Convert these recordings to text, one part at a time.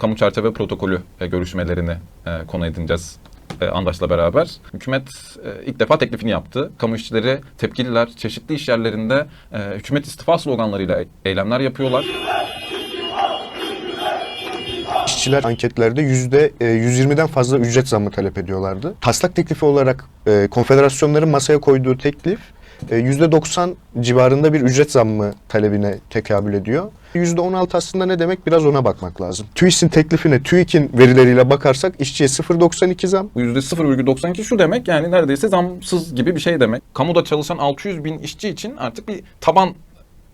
kamu çerçeve protokolü e, görüşmelerini e, konu edineceğiz e, Andaş'la beraber. Hükümet e, ilk defa teklifini yaptı. Kamu işçileri, tepkililer çeşitli iş yerlerinde e, hükümet istifa sloganlarıyla eylemler yapıyorlar. İşçiler anketlerde yüzde e, 120'den fazla ücret zammı talep ediyorlardı. Taslak teklifi olarak konfederasyonların masaya koyduğu teklif 90 civarında bir ücret zammı talebine tekabül ediyor. Yüzde 16 aslında ne demek biraz ona bakmak lazım. TÜİS'in teklifine TÜİK'in verileriyle bakarsak işçiye 0.92 zam, Bu %0,92 şu demek yani neredeyse zamsız gibi bir şey demek. Kamuda çalışan 600 bin işçi için artık bir taban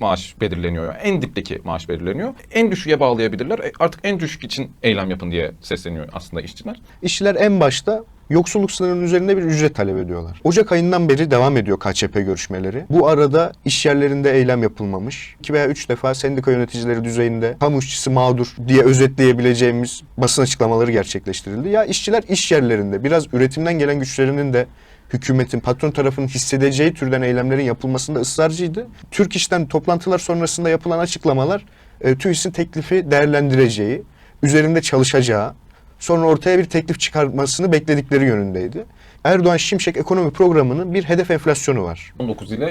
maaş belirleniyor. En dipteki maaş belirleniyor. En düşüğe bağlayabilirler. E, Artık en düşük için eylem yapın diye sesleniyor aslında işçiler. İşçiler en başta yoksulluk sınırının üzerinde bir ücret talep ediyorlar. Ocak ayından beri devam ediyor KÇP görüşmeleri. Bu arada iş yerlerinde eylem yapılmamış. İki veya üç defa sendika yöneticileri düzeyinde kamu işçisi mağdur diye özetleyebileceğimiz basın açıklamaları gerçekleştirildi. Ya işçiler iş yerlerinde biraz üretimden gelen güçlerinin de hükümetin, patron tarafının hissedeceği türden eylemlerin yapılmasında ısrarcıydı. Türk İş'ten toplantılar sonrasında yapılan açıklamalar e, TÜİS'in teklifi değerlendireceği, üzerinde çalışacağı, sonra ortaya bir teklif çıkarmasını bekledikleri yönündeydi. Erdoğan Şimşek ekonomi programının bir hedef enflasyonu var. 19 ile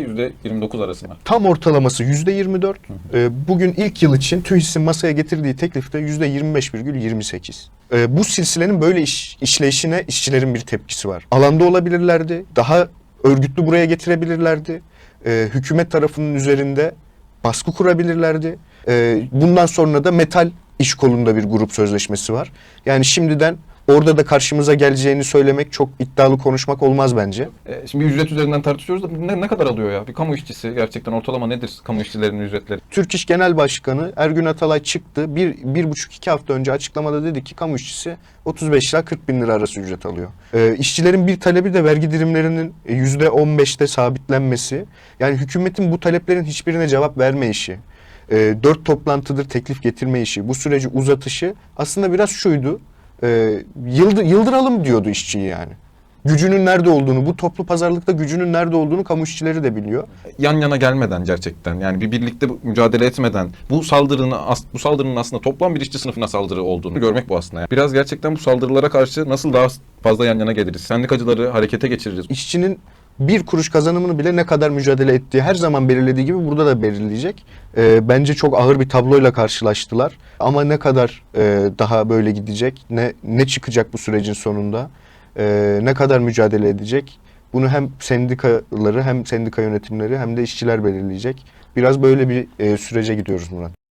%29 arasında. Tam ortalaması yüzde 24. Ee, bugün ilk yıl için TÜİS'in masaya getirdiği teklifte yüzde 25,28. Ee, bu silsilenin böyle iş, işleyişine işçilerin bir tepkisi var. Alanda olabilirlerdi. Daha örgütlü buraya getirebilirlerdi. Ee, hükümet tarafının üzerinde baskı kurabilirlerdi. Ee, bundan sonra da metal iş kolunda bir grup sözleşmesi var. Yani şimdiden orada da karşımıza geleceğini söylemek çok iddialı konuşmak olmaz bence. E, şimdi ücret üzerinden tartışıyoruz da ne, ne kadar alıyor ya? Bir kamu işçisi gerçekten ortalama nedir kamu işçilerinin ücretleri? Türk İş Genel Başkanı Ergün Atalay çıktı. Bir, bir buçuk iki hafta önce açıklamada dedi ki kamu işçisi 35 ila 40 bin lira arası ücret alıyor. Ee, işçilerin bir talebi de vergi dilimlerinin yüzde 15'te sabitlenmesi. Yani hükümetin bu taleplerin hiçbirine cevap verme Ee, dört toplantıdır teklif getirme işi. Bu süreci uzatışı aslında biraz şuydu. Ee, yıldı, yıldıralım diyordu işçiyi yani. Gücünün nerede olduğunu, bu toplu pazarlıkta gücünün nerede olduğunu kamu işçileri de biliyor. yan yana gelmeden gerçekten yani bir birlikte mücadele etmeden bu saldırının bu saldırının aslında toplam bir işçi sınıfına saldırı olduğunu görmek bu aslında. Yani. Biraz gerçekten bu saldırılara karşı nasıl daha fazla yan yana geliriz? Sendikacıları harekete geçiririz. işçinin bir kuruş kazanımını bile ne kadar mücadele ettiği her zaman belirlediği gibi burada da belirleyecek. Ee, bence çok ağır bir tabloyla karşılaştılar. Ama ne kadar e, daha böyle gidecek, ne ne çıkacak bu sürecin sonunda, e, ne kadar mücadele edecek, bunu hem sendikaları hem sendika yönetimleri hem de işçiler belirleyecek. Biraz böyle bir e, sürece gidiyoruz Murat.